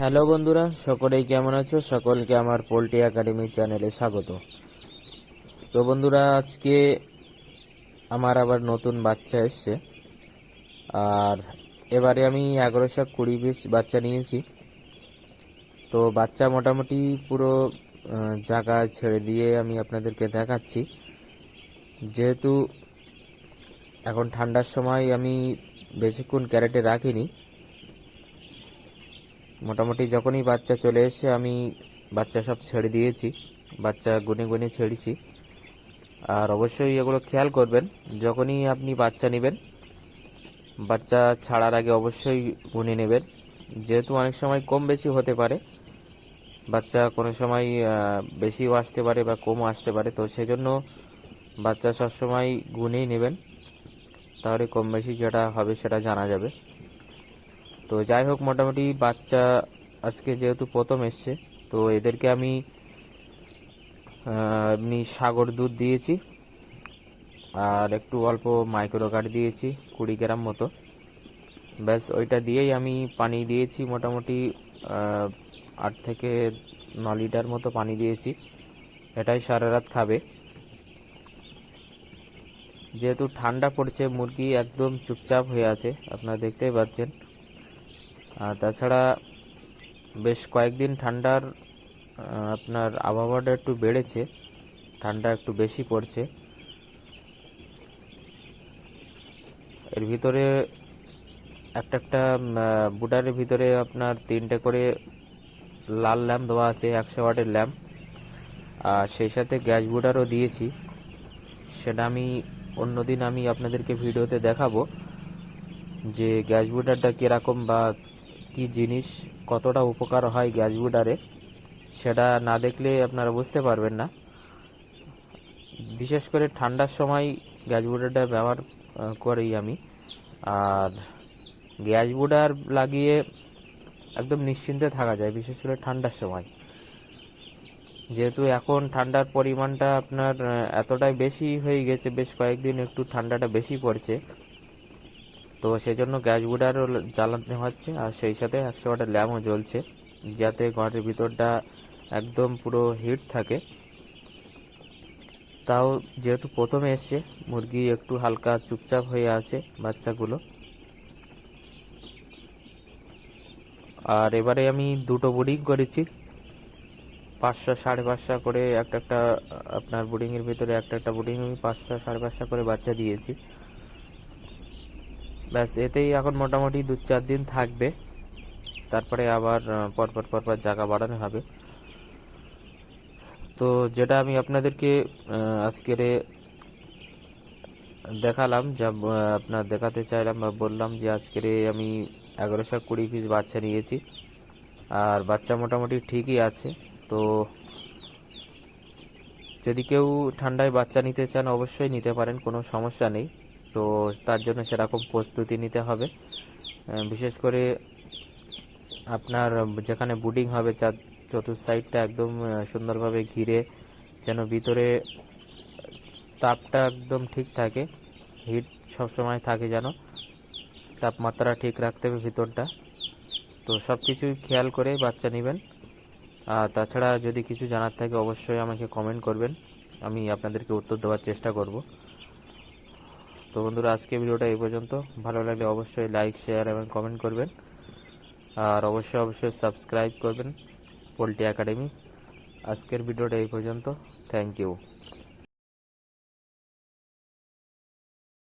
Hello বন্ধুরা, সকলেই কেমন আছো? সকলকে আমার পোল্ট্রি একাডেমি চ্যানেলে স্বাগত। তো বন্ধুরা, আজকে আমার আবার নতুন বাচ্চা এসছে। আর এবারে আমি এগারোশো কুড়ি পিস বাচ্চা নিয়েছি। তো বাচ্চা মোটামুটি পুরো জায়গা ছেড়ে দিয়ে আমি আপনাদেরকে দেখাচ্ছি। যেহেতু এখন ঠান্ডার সময় আমি বেশিক্ষণ ক্যারেটে রাখিনি মোটামুটি যখনই বাচ্চা চলে এসে আমি বাচ্চা সব ছেড়ে দিয়েছি। বাচ্চা গুনে গুনে ছেড়েছি। আর অবশ্যই এগুলো খেয়াল করবেন, যখনই আপনি বাচ্চা নেবেন, বাচ্চা ছাড়ার আগে অবশ্যই গুনে নেবেন। যেহেতু অনেক সময় কম বেশি হতে পারে, বাচ্চা কোনো সময় বেশিও আসতে পারে বা কমও আসতে পারে, তো সেজন্য বাচ্চা সবসময় গুনেই নেবেন। তাহলে কম বেশি যেটা হবে সেটা জানা যাবে। তো যাই হোক, মোটামুটি বাচ্চা আজকে যেহেতু প্রথম এসছে, তো এদেরকে আমি এমনি সাগর দুধ দিয়েছি, আর একটু অল্প মাইক্রো কাট দিয়েছি, কুড়ি গ্রাম মতো। ব্যাস, ওইটা দিয়েই আমি পানি দিয়েছি, মোটামুটি আট থেকে ন লিটার মতো পানি দিয়েছি। এটাই সারা রাত খাবে। যেহেতু ঠান্ডা পড়ছে, মুরগি একদম চুপচাপ হয়ে আছে, আপনারা দেখতেই পাচ্ছেন। তাছাড়া বেশ কয়েকদিন ঠান্ডার আপনার আবহাওয়াটা একটু বেড়েছে, ঠান্ডা একটু বেশি পড়ছে। এর ভিতরে একটা একটা বুটারের ভিতরে আপনার তিনটে করে লাল ল্যাম্প দেওয়া আছে, একশো ওয়াটের ল্যাম্প। আর সেই সাথে গ্যাস বুটারও দিয়েছি। সেটা আমি অন্যদিন আমি আপনাদেরকে ভিডিওতে দেখাবো যে গ্যাস বুটারটা কীরকম বা কি জিনিস কতটা উপকার হয় গ্যাস বুডারে সেটা না দেখলে আপনারা বুঝতে পারবেন না। বিশেষ করে ঠান্ডার সময় গ্যাস বুটারটা ব্যবহার করি আমি। আর গ্যাস বুটার লাগিয়ে একদম নিশ্চিন্তে থাকা যায়, বিশেষ করে ঠান্ডার সময়। যেহেতু এখন ঠান্ডার পরিমাণটা আপনার এতটাই বেশি হয়ে গেছে, বেশ কয়েকদিন একটু ঠান্ডাটা বেশি পড়ছে। তো সেই জন্য গ্যাস বুডারও জ্বালানো হচ্ছে আর সেই সাথে একশো ওয়াটের ল্যাম্পও জ্বলছে, যাতে ঘরের ভিতরটা একদম পুরো হিট থাকে। তাও যেহেতু প্রথমে এসছে, মুরগি একটু হালকা চুপচাপ হয়ে আছে বাচ্চাগুলো। আর এবারে আমি দুটো বুডিং করেছি। পাঁচশো, সাড়ে পাঁচশো করে একটা একটা আপনার বুডিংয়ের ভিতরে একটা একটা বুডিং আমি পাঁচশো, সাড়ে পাঁচশো করে বাচ্চা দিয়েছি। ব্যাস, এতেই এখন মোটামুটি দু চার দিন থাকবে। তারপরে আবার পরপর পরপর জায়গা বাড়ানো হবে। তো যেটা আমি আপনাদেরকে আজকের দেখালাম, যা আপনার দেখাতে চাইলাম বা বললাম যে আজকের আমি এগারোশো কুড়ি পিস বাচ্চা নিয়েছি। আর বাচ্চা মোটামুটি ঠিকই আছে। তো যদি কেউ ঠান্ডায় বাচ্চা নিতে চান, অবশ্যই নিতে পারেন, কোনো সমস্যা নেই। তো তার জন্য সেরকম প্রস্তুতি নিতে হবে। বিশেষ করে আপনার যেখানে বুডিং হবে চার চতুর সাইডটা একদম সুন্দরভাবে ঘিরে যেন ভিতরে তাপটা একদম ঠিক থাকে, হিট সবসময় থাকে যেন, তাপমাত্রা ঠিক রাখতে হবে ভিতরটা। তো সব কিছুই খেয়াল করে বাচ্চা নেবেন। আর তাছাড়া যদি কিছু জানার থাকে অবশ্যই আমাকে কমেন্ট করবেন, আমি আপনাদেরকে উত্তর দেওয়ার চেষ্টা করব। তো বন্ধুরা, আজকে ভিডিওটা এই পর্যন্ত। ভালো লাগলে অবশ্যই লাইক শেয়ার এবং কমেন্ট করবেন। আর অবশ্যই অবশ্যই সাবস্ক্রাইব করবেন পোলট্রি একাডেমি। আজকের ভিডিওটা এই পর্যন্ত। Thank you